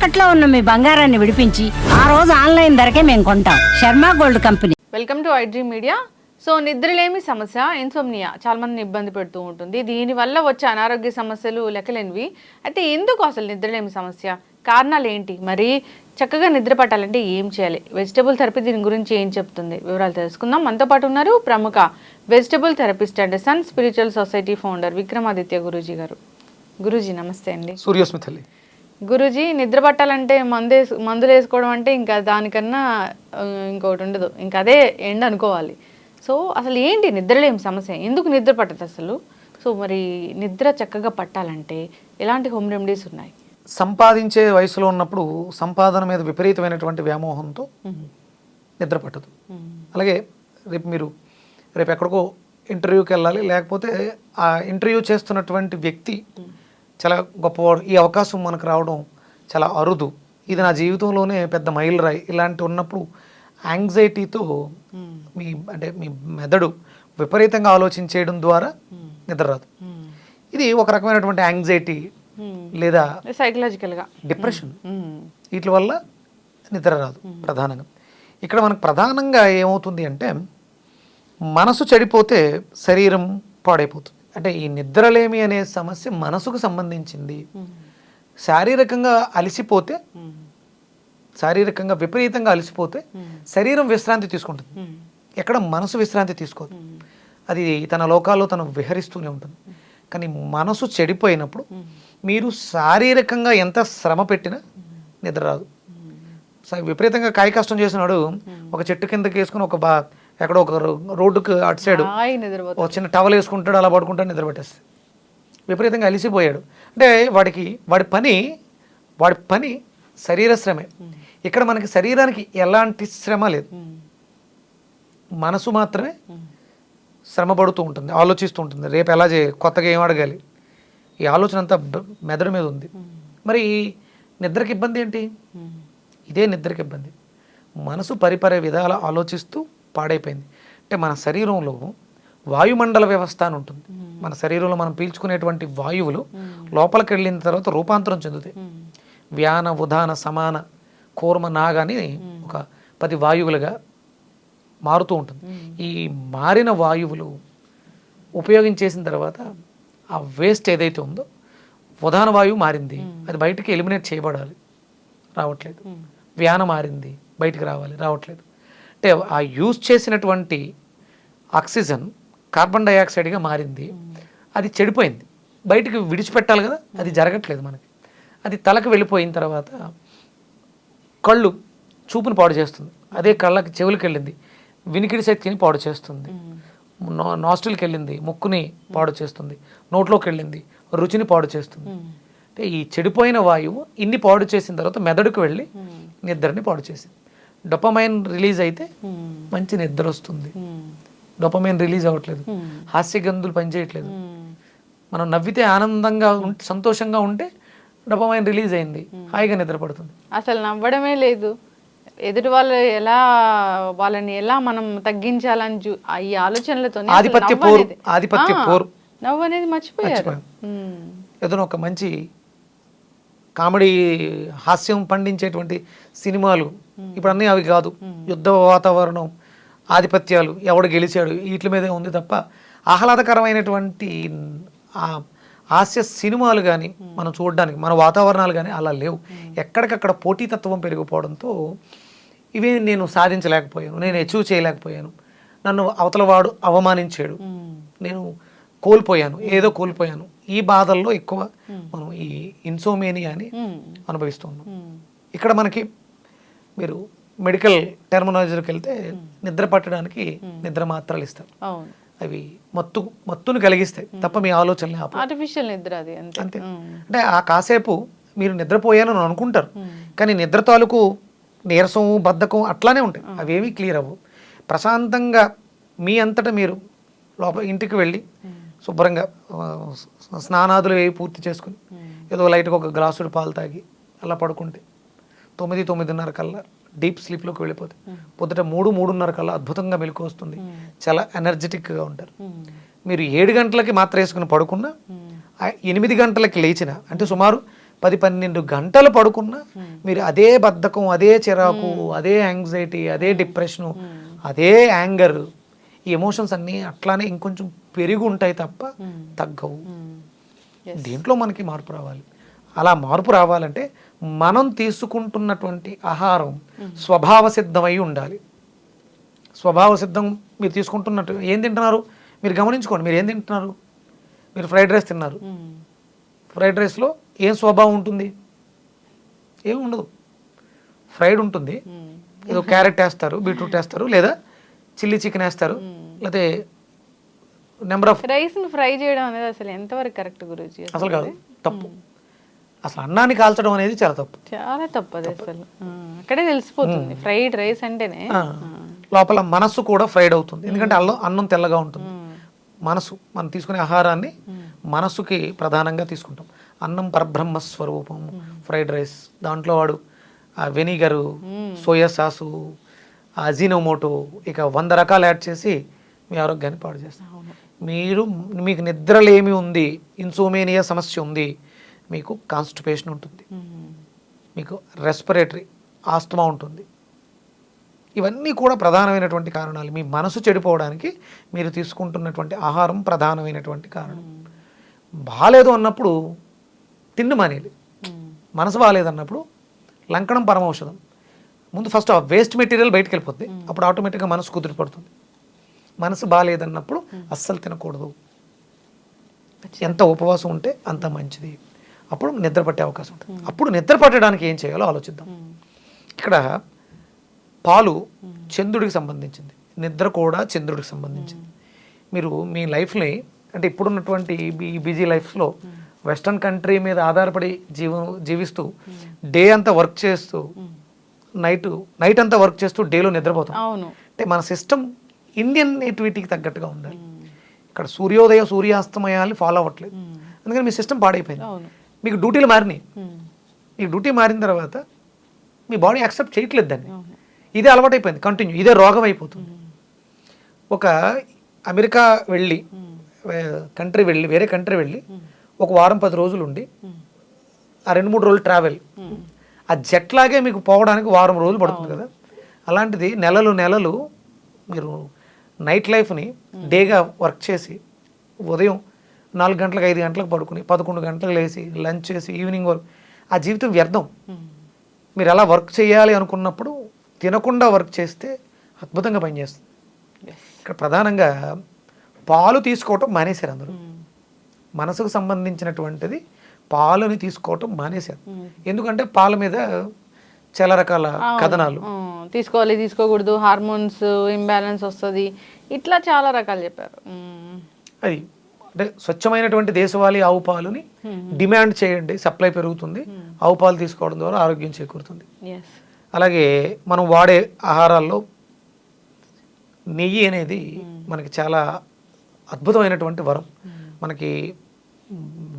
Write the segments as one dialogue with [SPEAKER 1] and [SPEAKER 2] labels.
[SPEAKER 1] తాకట్లో ఉన్న మీ బంగారాన్ని విడిపించి ఆ రోజు ఆన్లైన్ ధరకే మేము కొంటాం. Sharma gold company.
[SPEAKER 2] Welcome to iDream media. So నిద్రలేమి సమస్య ఇన్సోమ్నియా చాలా మందిని ఇబ్బంది పెడుతూ ఉంటుంది. దీనివల్ల వచ్చే అనారోగ్య సమస్యలు లెక్కలేనివి. అయితే ఎందుకు అసలు నిద్రలేమి సమస్య? కారణాలు ఏంటి? మరి చక్కగా నిద్ర పట్టాలంటే ఏం చేయాలి? వెజిటబుల్ థెరపీ దీని గురించి ఏం చెప్తుంది? వివరాలు తెలుసుకుందాం. మనతో పాటు ఉన్నారు ప్రముఖ vegetable therapist and sun spiritual society founder Vikramaditya Guruji garu. Guruji నమస్తే అండి.
[SPEAKER 3] సూర్యోస్మి తల్లి
[SPEAKER 2] గురుజీ నిద్ర పట్టాలంటే మందు మందులు వేసుకోవడం అంటే ఇంకా దానికన్నా ఇంకొకటి ఉండదు. ఇంకా అదే ఎండ్ అనుకోవాలి. సో అసలు ఏంటి నిద్రలేం సమస్య? ఎందుకు నిద్ర పట్టదు అసలు? సో మరి నిద్ర చక్కగా పట్టాలంటే ఎలాంటి హోమ్ రెమెడీస్ ఉన్నాయి?
[SPEAKER 3] సంపాదించే వయసులో ఉన్నప్పుడు సంపాదన మీద విపరీతమైనటువంటి వ్యామోహంతో నిద్ర పట్టదు. అలాగే రేపు మీరు రేపు ఎక్కడికో ఇంటర్వ్యూకి వెళ్ళాలి లేకపోతే ఆ ఇంటర్వ్యూ చేస్తున్నటువంటి వ్యక్తి చాలా గొప్పవాడు. ఈ అవకాశం మనకు రావడం చాలా అరుదు. ఇది నా జీవితంలోనే పెద్ద మైలురాయి. ఇలాంటి ఉన్నప్పుడు యాంగ్జైటీతో మీ అంటే మీ మెదడు విపరీతంగా ఆలోచించేయడం ద్వారా నిద్ర రాదు. ఇది ఒక రకమైనటువంటి యాంగ్జైటీ లేదా
[SPEAKER 2] సైకలాజికల్గా
[SPEAKER 3] డిప్రెషన్ వీటి వల్ల నిద్ర రాదు ప్రధానంగా. ఇక్కడ మనకు ప్రధానంగా ఏమవుతుంది అంటే మనసు చెడిపోతే శరీరం పాడైపోతుంది. అంటే ఈ నిద్రలేమి అనే సమస్య మనసుకు సంబంధించింది. శారీరకంగా అలసిపోతే శారీరకంగా విపరీతంగా అలసిపోతే శరీరం విశ్రాంతి తీసుకుంటుంది. ఎక్కడ మనసు విశ్రాంతి తీసుకోదు. అది తన లోకాల్లో తను విహరిస్తూనే ఉంటుంది. కానీ మనసు చెడిపోయినప్పుడు మీరు శారీరకంగా ఎంత శ్రమ పెట్టినా నిద్ర రాదు. స- విపరీతంగా కాయ కష్టం చేసినాడు ఒక చెట్టు కిందకి వేసుకుని ఒక బా ఎక్కడో ఒక రోడ్డుకి అటు సైడ్ ఒక చిన్న టవల్ వేసుకుంటాడు అలా పడుకుంటాడు నిద్ర పెట్టేస్తుంది విపరీతంగా అలిసిపోయాడు. అంటే వాడికి వాడి పని వాడి పని శరీర శ్రమే. ఇక్కడ మనకి శరీరానికి ఎలాంటి శ్రమ లేదు. మనసు మాత్రమే శ్రమ పడుతూ ఉంటుంది ఆలోచిస్తూ ఉంటుంది. రేపు ఎలా చేయాలి కొత్తగా ఏం అడగాలి? ఈ ఆలోచన అంతా మెదడు మీద ఉంది. మరి నిద్రకి ఇబ్బంది ఏంటి? ఇదే నిద్రకి ఇబ్బంది. మనసు పరిపరే విధాల ఆలోచిస్తూ పాడైపోయింది. అంటే మన శరీరంలో వాయుమండల వ్యవస్థ అని ఉంటుంది. మన శరీరంలో మనం పీల్చుకునేటువంటి వాయువులు లోపలికి వెళ్ళిన తర్వాత రూపాంతరం చెందుతాయి. వ్యాన ఉదాన సమాన కూర్మ నాగ అని ఒక పది వాయువులుగా మారుతూ ఉంటుంది. ఈ మారిన వాయువులు ఉపయోగించేసిన తర్వాత ఆ వేస్ట్ ఏదైతే ఉందో ఉదాన వాయువు మారింది. అది బయటికి ఎలిమినేట్ చేయబడాలి. రావట్లేదు. వ్యాన మారింది. బయటికి రావాలి. రావట్లేదు. అంటే ఆ యూజ్ చేసినటువంటి ఆక్సిజన్ కార్బన్ డైఆక్సైడ్గా మారింది. అది చెడిపోయింది. బయటికి విడిచిపెట్టాలి కదా అది జరగట్లేదు మనకి. అది తలకు వెళ్ళిపోయిన తర్వాత కళ్ళు చూపుని పాడు చేస్తుంది. అదే కళ్ళకి చెవులకి వెళ్ళింది. వినికిడి శక్తిని పాడు చేస్తుంది. నో నాస్ట్రిల్కి వెళ్ళింది. ముక్కుని పాడు చేస్తుంది. నోట్లోకి వెళ్ళింది. రుచిని పాడు చేస్తుంది. అంటే ఈ చెడిపోయిన వాయువు ఇన్ని పాడు చేసిన తర్వాత మెదడుకు వెళ్ళి నిద్రని పాడు చేసింది. డొపమైన్ రిలీజ్ అయితే మంచి నిద్ర వస్తుంది. డొపమైన్ రిలీజ్ అవ్వట్లేదు. హాస్య గంధులు పనిచేయట్లేదు. మనం నవ్వితే ఆనందంగా ఉంటే సంతోషంగా ఉంటే డొపమైన్ రిలీజ్ అయింది. హాయిగా నిద్ర పడుతుంది.
[SPEAKER 2] అసలు నవ్వడమే లేదు. ఎదుటి వాళ్ళు ఎలా వాళ్ళని ఎలా మనం తగ్గించాలని ఈ ఆలోచనలతో
[SPEAKER 3] ఆధిపత్య పోరు, ఆధిపత్య పోరు.
[SPEAKER 2] నవ్వు అనేది మర్చిపోయారు.
[SPEAKER 3] ఏదైనా ఒక మంచి కామెడీ హాస్యం పండించేటువంటి సినిమాలు ఇప్పుడు అన్నీ అవి కాదు. యుద్ధ వాతావరణం ఆధిపత్యాలు ఎవడు గెలిచాడు వీటి మీదే ఉంది తప్ప ఆహ్లాదకరమైనటువంటి హాస్య సినిమాలు కానీ మనం చూడడానికి మన వాతావరణాలు కానీ అలా లేవు. ఎక్కడికక్కడ పోటీతత్వం పెరిగిపోవడంతో ఇవి నేను సాధించలేకపోయాను నేను అచీవ్ చేయలేకపోయాను. నన్ను అవతలవాడు అవమానించాడు. నేను కోల్పోయాను ఏదో కోల్పోయాను. ఈ బాధల్లో ఎక్కువ మనం ఈ ఇన్సోమేనియాని అనుభవిస్తున్నాం ఇక్కడ మనకి మీరు మెడికల్ టెర్మినాలజీకి వెళ్తే నిద్ర పట్టడానికి నిద్ర మాత్రలు ఇస్తారు. అవి మత్తు మత్తును కలిగిస్తాయి. తప్ప మీ ఆలోచనలు
[SPEAKER 2] ఆర్టిఫిషియల్ నిద్ర అది అంతే.
[SPEAKER 3] అంటే ఆ కాసేపు మీరు నిద్రపోయానని అనుకుంటారు. కానీ నిద్ర తాలూకు నీరసం బద్ధకం అట్లానే ఉంటాయి. అవేమీ క్లియర్ అవ్వవు. ప్రశాంతంగా మీ అంతటా మీరు లోపల ఇంటికి వెళ్ళి శుభ్రంగా స్నానాదులు వేవి పూర్తి చేసుకుని ఏదో లైట్గా ఒక గ్లాసుడు పాలు తాగి అలా పడుకుంటే తొమ్మిది తొమ్మిదిన్నర కల్లా డీప్ స్లీప్లోకి వెళ్ళిపోతే పొద్దుట మూడు మూడున్నర కల్లా అద్భుతంగా మెలకు వస్తుంది. చాలా ఎనర్జెటిక్గా ఉంటారు. మీరు ఏడు గంటలకి మాత్ర వేసుకుని పడుకున్నా ఎనిమిది గంటలకి లేచిన అంటే సుమారు పది పన్నెండు గంటలు పడుకున్నా మీరు అదే బద్ధకం అదే చిరాకు అదే యాంగ్జైటీ అదే డిప్రెషను అదే యాంగర్ ఈ ఎమోషన్స్ అన్నీ అట్లానే ఇంకొంచెం పెరిగి ఉంటాయి తప్ప తగ్గవు. దీంట్లో మనకి మార్పు రావాలి? అలా మార్పు రావాలంటే మనం తీసుకుంటున్నటువంటి ఆహారం స్వభావ సిద్ధమై ఉండాలి. స్వభావ సిద్ధం మీరు తీసుకుంటున్నట్టు ఏం తింటున్నారు? మీరు గమనించుకోండి మీరు ఏం తింటున్నారు? మీరు ఫ్రైడ్ రైస్ తిన్నారు. ఫ్రైడ్ రైస్లో ఏం స్వభావం ఉంటుంది? ఏం ఉండదు. ఫ్రైడ్ ఉంటుంది. ఏదో క్యారెట్ వేస్తారు బీట్రూట్ వేస్తారు లేదా చిల్లీ చికెన్ వేస్తారు లేకపోతే నెంబర్ ఆఫ్
[SPEAKER 2] రైస్ ఫ్రై చేయడం అనేది అసలు ఎంతవరకు కరెక్ట్ గురుజీ?
[SPEAKER 3] అసలు కాదు తప్పు. అసలు అన్నాన్ని కాల్చడం అనేది చాలా తప్పు.
[SPEAKER 2] చాలా తప్పదు అసలు. ఆ, అక్కడే తెలిసిపోతుంది. ఫ్రైడ్ రైస్ అంటేనే.
[SPEAKER 3] లోపల మనస్సు కూడా ఫ్రైడ్ అవుతుంది. ఎందుకంటే అల్లం అన్నం తెల్లగా ఉంటుంది. మనసు మనం తీసుకునే ఆహారాన్ని మనస్సుకి ప్రధానంగా తీసుకుంటాం. అన్నం పరబ్రహ్మ స్వరూపం ఫ్రైడ్ రైస్. దాంట్లో వాడు ఆ వెనిగరు సోయా సాసు అజినోమోటో ఇక వంద రకాలు యాడ్ చేసి మీ ఆరోగ్యాన్ని పాడు చేస్తారు మీరు మీకు నిద్రలేమి ఉంది ఇన్సోమేనియా సమస్య ఉంది మీకు కాన్స్టిపేషన్ ఉంటుంది. మీకు రెస్పిరేటరీ ఆస్తమా ఉంటుంది. ఇవన్నీ కూడా ప్రధానమైనటువంటి కారణాలు. మీ మనసు చెడిపోవడానికి మీరు తీసుకుంటున్నటువంటి ఆహారం ప్రధానమైనటువంటి కారణం. బాగాలేదు అన్నప్పుడు తిండి మానేది మనసు బాగాలేదన్నప్పుడు లంకణం పరమౌషధం. ముందు ఫస్ట్ ఆ వేస్ట్ మెటీరియల్ బయటకు వెళ్ళిపోద్ది. అప్పుడు ఆటోమేటిక్గా మనసు కుదిరి పడుతుంది. మనసు బాగాలేదన్నప్పుడు అస్సలు తినకూడదు. ఎంత ఉపవాసం ఉంటే అంత మంచిది. అప్పుడు నిద్ర పట్టే అవకాశం ఉంటుంది. అప్పుడు నిద్ర పట్టడానికి ఏం చేయాలో ఆలోచిద్దాం. ఇక్కడ పాలు చంద్రుడికి సంబంధించింది. నిద్ర కూడా చంద్రుడికి సంబంధించింది. మీరు మీ లైఫ్ని అంటే ఇప్పుడున్నటువంటి ఈ బిజీ లైఫ్లో వెస్ట్రన్ కంట్రీ మీద ఆధారపడి జీవ జీవిస్తూ డే అంతా వర్క్ చేస్తూ నైట్ నైట్ అంతా వర్క్ చేస్తూ డేలో నిద్రపోతాం. అంటే మన సిస్టమ్ ఇండియన్ నేటివిటీకి తగ్గట్టుగా ఉండాలి. ఇక్కడ సూర్యోదయ సూర్యాస్తమయాలు ఫాలో అవ్వట్లేదు. అందుకని మీ సిస్టమ్ పాడైపోయింది. మీకు డ్యూటీలు మారినాయి. మీ డ్యూటీ మారిన తర్వాత మీ బాడీ యాక్సెప్ట్ చేయట్లేదు దాన్ని. ఇదే అలవాటైపోయింది కంటిన్యూ. ఇదే రోగం అయిపోతుంది ఒక అమెరికా వెళ్ళి కంట్రీ వెళ్ళి వేరే కంట్రీ వెళ్ళి ఒక వారం పది రోజులు ఉండి ఆ రెండు మూడు రోజులు ట్రావెల్. ఆ జెట్ లాగే మీకు పోవడానికి వారం రోజులు పడుతుంది కదా. అలాంటిది నెలలు నెలలు మీరు నైట్ లైఫ్ని డేగా వర్క్ చేసి ఉదయం నాలుగు గంటలకు ఐదు గంటలకు పడుకుని పదకొండు గంటలకు లేచి లంచ్ చేసి ఈవినింగ్ వరకు ఆ జీవితం వ్యర్థం
[SPEAKER 2] ఉమ్.
[SPEAKER 3] మీరు అలా వర్క్ చేయాలి అనుకున్నప్పుడు తినకుండా వర్క్ చేస్తే అద్భుతంగా పనిచేస్తుంది. ఇక్కడ ప్రధానంగా పాలు తీసుకోవటం మానేశారు అందరూ
[SPEAKER 2] ఉమ్.
[SPEAKER 3] మనసుకు సంబంధించినటువంటిది పాలుని తీసుకోవటం మానేశారు
[SPEAKER 2] ఉమ్.
[SPEAKER 3] ఎందుకంటే పాల మీద చాలా రకాల కథనాలు
[SPEAKER 2] తీసుకోవాలి తీసుకోకూడదు హార్మోన్స్ ఇంబ్యాలెన్స్ వస్తుంది ఇట్లా చాలా రకాలు చెప్పారు.
[SPEAKER 3] అది అంటే స్వచ్ఛమైనటువంటి దేశవాళీ ఆవు పాలుని డిమాండ్ చేయండి సప్లై పెరుగుతుంది ఆవు పాలు తీసుకోవడం ద్వారా ఆరోగ్యం చేకూరుతుంది. అలాగే మనం వాడే ఆహారాల్లో నెయ్యి అనేది మనకి చాలా అద్భుతమైనటువంటి వరం మనకి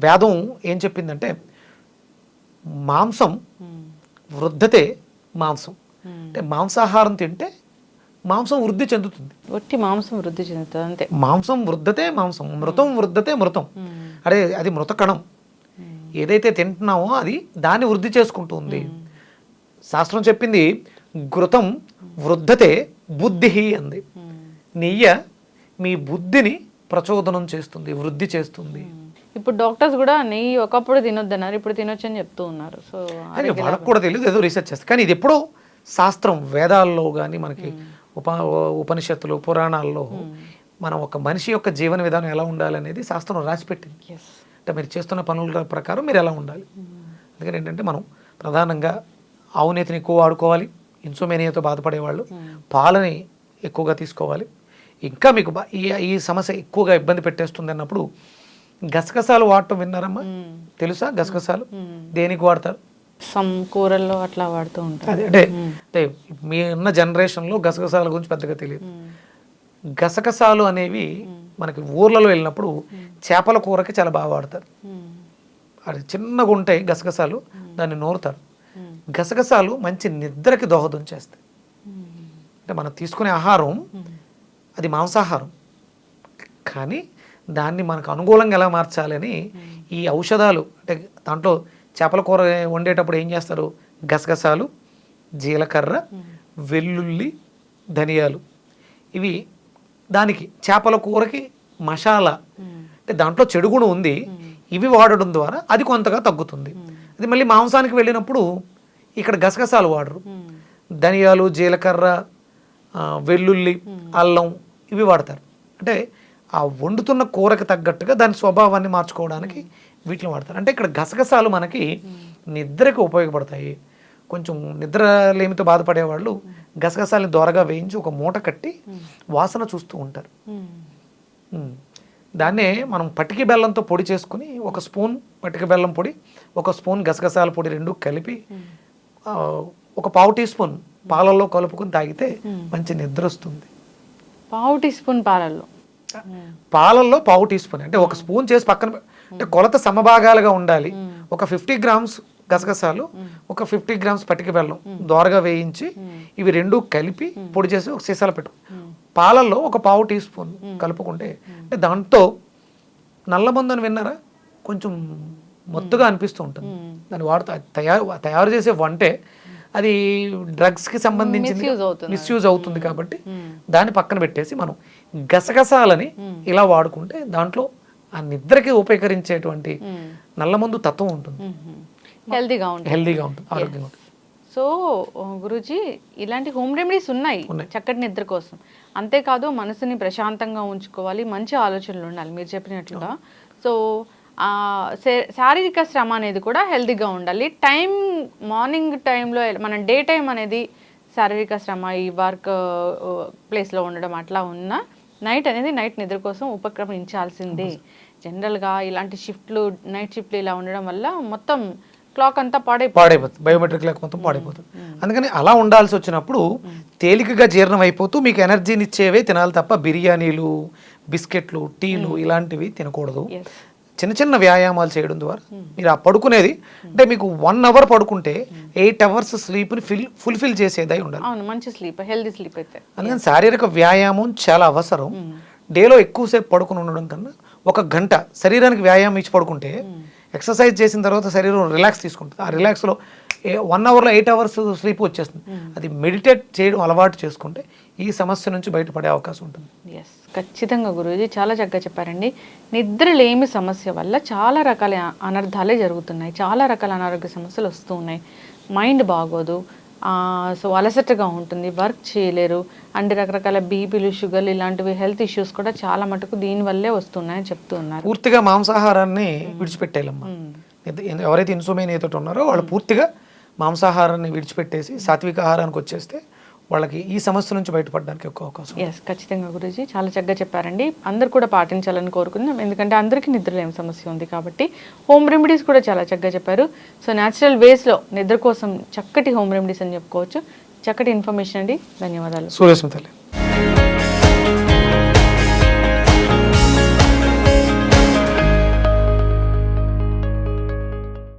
[SPEAKER 3] వేదం ఏం చెప్పిందంటే మాంసం
[SPEAKER 2] ఉమ్.
[SPEAKER 3] వృద్ధతే మాంసం. అంటే మాంసాహారం తింటే మాంసం వృద్ధి చెందుతుంది.
[SPEAKER 2] ఒట్టి మాంసం వృద్ధి చెందుతుంది అంతే.
[SPEAKER 3] మాంసం వృద్ధతే మాంసం మృతం వృద్ధతే మృతం. అదే అది మృత కణం ఏదైతే తింటున్నామో అది దాన్ని వృద్ధి చేసుకుంటుంది శాస్త్రం చెప్పింది ఘృతం వృద్ధతే బుద్ధి అంది. నెయ్య మీ బుద్ధిని ప్రచోదనం చేస్తుంది వృద్ధి చేస్తుంది.
[SPEAKER 2] ఇప్పుడు డాక్టర్స్ కూడా నెయ్యి ఒకప్పుడు తినొద్దన్నారు ఇప్పుడు తినొచ్చు అని చెప్తూ ఉన్నారు. సో
[SPEAKER 3] వాళ్ళకు కూడా తెలియదు ఏదో రీసెర్చ్ చేస్తారు కానీ ఇది ఎప్పుడో శాస్త్రం వేదాల్లో కానీ మనకి ఉప ఉపనిషత్తులు పురాణాల్లో మనం ఒక మనిషి యొక్క జీవన విధానం ఎలా ఉండాలనేది శాస్త్రం రాసిపెట్టింది. అంటే మీరు చేస్తున్న పనుల ప్రకారం మీరు ఎలా ఉండాలి? అందుకని ఏంటంటే మనం ప్రధానంగా ఆవు నేతిని ఎక్కువ వాడుకోవాలి ఇన్సోమేనియాతో బాధపడేవాళ్ళు పాలని ఎక్కువగా తీసుకోవాలి. ఇంకా మీకు ఈ ఈ సమస్య ఎక్కువగా ఇబ్బంది పెట్టేస్తుంది అన్నప్పుడు గసగసాలు వాడటం విన్నారమ్మా? తెలుసా గసగసాలు? దేనికి వాడతారు?
[SPEAKER 2] సమ్ కూరల్లో అట్లా వాడుతూ ఉంటారు.
[SPEAKER 3] అదే అంటే అంటే మీ ఉన్న జనరేషన్లో గసగసాల గురించి పెద్దగా తెలియదు. గసగసాలు అనేవి మనకి ఊర్లలో వెళ్ళినప్పుడు చేపల కూరకి చాలా బాగా వాడతారు. అది చిన్నగా ఉంటాయి గసగసాలు దాన్ని నూరుతారు. గసగసాలు మంచి నిద్రకి దోహదం చేస్తాయి. అంటే మనం తీసుకునే ఆహారం అది మాంసాహారం. కానీ దాన్ని మనకు అనుకూలంగా ఎలా మార్చాలి అని ఈ ఔషధాలు అంటే దాంట్లో చేపల కూర వండేటప్పుడు ఏం చేస్తారు? గసగసాలు జీలకర్ర వెల్లుల్లి ధనియాలు. ఇవి దానికి చేపల కూరకి మసాలా. అంటే దాంట్లో చెడు గుణం ఉంది. ఇవి వాడడం ద్వారా అది కొంతగా తగ్గుతుంది. అది మళ్ళీ మాంసానికి వెళ్ళినప్పుడు ఇక్కడ గసగసాలు వాడరు. ధనియాలు జీలకర్ర వెల్లుల్లి అల్లం ఇవి వాడతారు. అంటే ఆ వండుతున్న కూరకి తగ్గట్టుగా దాని స్వభావాన్ని మార్చుకోవడానికి వీటిని వాడతారు. అంటే ఇక్కడ గసగసాలు మనకి నిద్రకి ఉపయోగపడతాయి. కొంచెం నిద్ర లేమితో బాధపడే వాళ్ళు గసగసాలని దోరగా వేయించి ఒక మూట కట్టి వాసన చూస్తూ ఉంటారు. దాన్నే మనం పటికి బెల్లంతో పొడి చేసుకుని ఒక స్పూన్ పటిక బెల్లం పొడి ఒక స్పూన్ గసగసాల పొడి రెండు కలిపి ఒక పావు టీ స్పూన్ పాలల్లో కలుపుకొని తాగితే మంచి నిద్ర వస్తుంది.
[SPEAKER 2] పావు టీ స్పూన్ పాలల్లో.
[SPEAKER 3] పాలల్లో పావు టీ స్పూన్. అంటే ఒక స్పూన్ చేసి పక్కన అంటే కొలత సమభాగాలుగా ఉండాలి. ఒక ఫిఫ్టీ గ్రామ్స్ గసగసాలు ఒక ఫిఫ్టీ గ్రామ్స్ పటిక బెల్లం దోరగా వేయించి ఇవి రెండు కలిపి పొడి చేసి ఒక సీసాలో పెట్టు. పాలల్లో ఒక పావు టీ స్పూన్ కలుపుకుంటే అంటే దాంతో నల్లమందు అని విన్నారా? కొంచెం మొత్తుగా అనిపిస్తూ ఉంటుంది. దాన్ని వాడుతూ తయారు తయారు చేసే వంటే అది డ్రగ్స్కి సంబంధించింది
[SPEAKER 2] Misuse అవుతుంది.
[SPEAKER 3] మిస్యూజ్ అవుతుంది కాబట్టి దాన్ని పక్కన పెట్టేసి మనం గసగసాలని ఇలా వాడుకుంటే దాంట్లో ఆ నిద్రకి ఉపయోగించేటువంటి నల్లమందు తత్వం ఉంటుంది.
[SPEAKER 2] హెల్తీగా ఉంటుంది.
[SPEAKER 3] హెల్దీగా ఉంటుంది ఆరోగ్యంగా ఉంటుంది.
[SPEAKER 2] సో గురూజీ ఇలాంటి హోమ్ రెమెడీస్ ఉన్నాయి. చక్కటి నిద్ర కోసం. అంతేకాదు మనసుని ప్రశాంతంగా ఉంచుకోవాలి మంచి ఆలోచనలు ఉండాలి మీరు చెప్పినట్లుగా. సో శారీరక శ్రమ అనేది కూడా హెల్తీగా ఉండాలి. టైం మార్నింగ్ టైంలో మనం డే టైం అనేది శారీరక శ్రమ ఈ వర్క్ ప్లేస్లో ఉండడం అట్లా ఉన్న నైట్ అనేది నైట్ నిద్ర కోసం ఉపక్రమించాల్సిందే. జనరల్గా ఇలాంటి షిఫ్ట్లు నైట్ షిఫ్ట్లు ఇలా ఉండడం వల్ల మొత్తం క్లాక్ అంతా పాడైపోతుంది.
[SPEAKER 3] పాడైపోతుంది. బయోమెట్రిక్ లేక మొత్తం పాడైపోతుంది. అందుకని అలా ఉండాల్సి వచ్చినప్పుడు తేలికగా జీర్ణం అయిపోతూ మీకు ఎనర్జీని ఇచ్చేవే తినాలి తప్ప బిర్యానీలు బిస్కెట్లు టీలు ఇలాంటివి తినకూడదు. చిన్న చిన్న వ్యాయామాలు చేయడం ద్వారా మీరు ఆ పడుకునేది అంటే మీకు వన్ అవర్ పడుకుంటే ఎయిట్ అవర్స్ స్లీప్ని ఫిల్ ఫుల్ఫిల్ చేసేదై ఉండాలి.
[SPEAKER 2] అవును మంచి స్లీప్ హెల్దీ స్లీప్ అయితే.
[SPEAKER 3] అందుకని శారీరక వ్యాయామం చాలా అవసరం. డేలో ఎక్కువసేపు పడుకుని ఉండడం కన్నా ఒక గంట శరీరానికి వ్యాయామం ఇచ్చి పడుకుంటే ఎక్సర్సైజ్ చేసిన తర్వాత శరీరం రిలాక్స్ తీసుకుంటుంది. ఆ రిలాక్స్లో వన్ అవర్లో ఎయిట్ అవర్స్ స్లీప్ వచ్చేస్తుంది. అది మెడిటేట్ చేయడం అలవాటు చేసుకుంటే ఈ సమస్య నుంచి బయటపడే అవకాశం ఉంటుంది.
[SPEAKER 2] ఎస్ ఖచ్చితంగా గురూజీ చాలా చక్కగా చెప్పారండి. నిద్ర లేమి సమస్య వల్ల చాలా రకాల అనర్థాలే జరుగుతున్నాయి. చాలా రకాల అనారోగ్య సమస్యలు వస్తూ ఉన్నాయి. మైండ్ బాగోదు సో అలసటగా ఉంటుంది వర్క్ చేయలేరు అండ్ రకరకాల బీపీలు షుగర్లు ఇలాంటివి హెల్త్ ఇష్యూస్ కూడా చాలా మటుకు దీనివల్లే వస్తున్నాయని చెప్తూ ఉన్నారు.
[SPEAKER 3] పూర్తిగా మాంసాహారాన్ని విడిచిపెట్టేయాలమ్మా. ఎద- ఎవరైతే ఇన్సుమైన్ ఏతో ఉన్నారో వాళ్ళు పూర్తిగా మాంసాహారాన్ని విడిచిపెట్టేసి సాత్విక ఆహారానికి వచ్చేస్తే వాళ్ళకి ఈ సమస్య నుంచి బయటపడడానికి ఎక్కువ అవకాశం.
[SPEAKER 2] ఎస్ ఖచ్చితంగా గురూజీ. చాలా చక్కగా చెప్పారండి. అందరు కూడా పాటించాలని కోరుకుందాం. ఎందుకంటే అందరికీ నిద్రలేని సమస్య ఉంది కాబట్టి హోమ్ రెమెడీస్ కూడా చాలా చక్కగా చెప్పారు. సో న్యాచురల్ వేస్లో నిద్ర కోసం చక్కటి హోమ్ రెమెడీస్ అని చెప్పుకోవచ్చు. చక్కటి ఇన్ఫర్మేషన్ అండి. ధన్యవాదాలు.
[SPEAKER 3] సూర్యస్మితల్లి